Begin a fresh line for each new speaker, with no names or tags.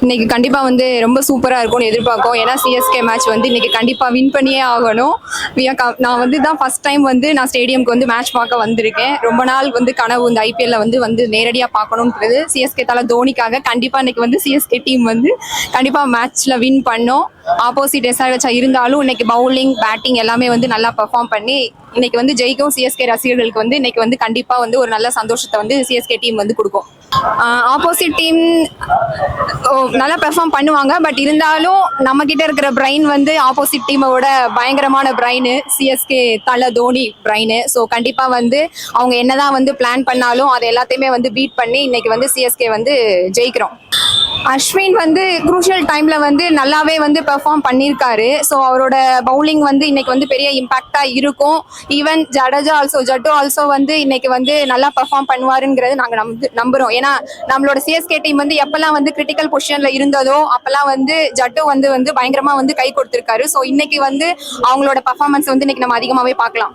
இன்னைக்கு கண்டிப்பா வந்து ரொம்ப சூப்பரா இருக்கும்னு எதிர்பார்க்கும். ஏன்னா சிஎஸ்கே மேட்ச் வந்து இன்னைக்கு கண்டிப்பா வின் பண்ணியே ஆகணும். நான் வந்து தான் ஃபர்ஸ்ட் டைம் வந்து நான் ஸ்டேடியம்க்கு வந்து மேட்ச் பார்க்க வந்திருக்கேன். ரொம்ப நாள் வந்து கனவு இந்த ஐபிஎல்ல வந்து வந்து நேரடியாக பார்க்கணுன்றது சிஎஸ்கே தலை தோனிக்காக கண்டிப்பாக இன்னைக்கு வந்து சிஎஸ்கே டீம் வந்து கண்டிப்பாக மேட்ச்சில் வின் பண்ணோம். ஆப்போசிட் எஸ்ஆர்ஹெச்சா இருந்தாலும் இன்னைக்கு பவுலிங் பேட்டிங் எல்லாமே வந்து நல்லா பெர்ஃபார்ம் பண்ணி இன்னைக்கு வந்து ஜெயிக்கும் சிஎஸ்கே ரசிகர்களுக்கு வந்து இன்னைக்கு வந்து கண்டிப்பாக வந்து ஒரு நல்ல சந்தோஷத்தை வந்து சிஎஸ்கே டீம் வந்து கொடுக்கும். ஆப்போசிட் டீம் நல்லா பெர்ஃபார்ம் பண்ணுவாங்க. பட் இருந்தாலும் நம்ம கிட்ட இருக்கிற பிரைன் வந்து ஆப்போசிட் டீமோட பயங்கரமான பிரைனு சிஎஸ்கே தல தோனி பிரைனு ஸோ கண்டிப்பா வந்து அவங்க என்னதான் வந்து பிளான் பண்ணாலும் அது எல்லாத்தையுமே வந்து பீட் பண்ணி இன்னைக்கு வந்து சிஎஸ்கே வந்து ஜெயிக்கிறோம். அஸ்வின் வந்து குரூஷியல் டைம்ல வந்து நல்லாவே வந்து பெர்ஃபார்ம் பண்ணியிருக்காரு ஸோ அவரோட பவுலிங் வந்து இன்னைக்கு வந்து பெரிய இம்பாக்டா இருக்கும். Even Jadeja also Jaddu also வந்து இன்னைக்கு வந்து நல்லா பெர்ஃபார்ம் பண்ணுவாருங்கிறது நாங்கள் நம்பு நம்புறோம். ஏன்னா நம்மளோட சிஎஸ்கே டீம் வந்து எப்பெல்லாம் வந்து கிரிட்டிக்கல் பொசிஷன்ல இருந்ததோ அப்பெல்லாம் வந்து ஜட்டு வந்து வந்து பயங்கரமா வந்து கை கொடுத்திருக்காரு. ஸோ இன்னைக்கு வந்து அவங்களோட பர்ஃபார்மன்ஸ் வந்து இன்னைக்கு நம்ம அதிகமாகவே பார்க்கலாம்.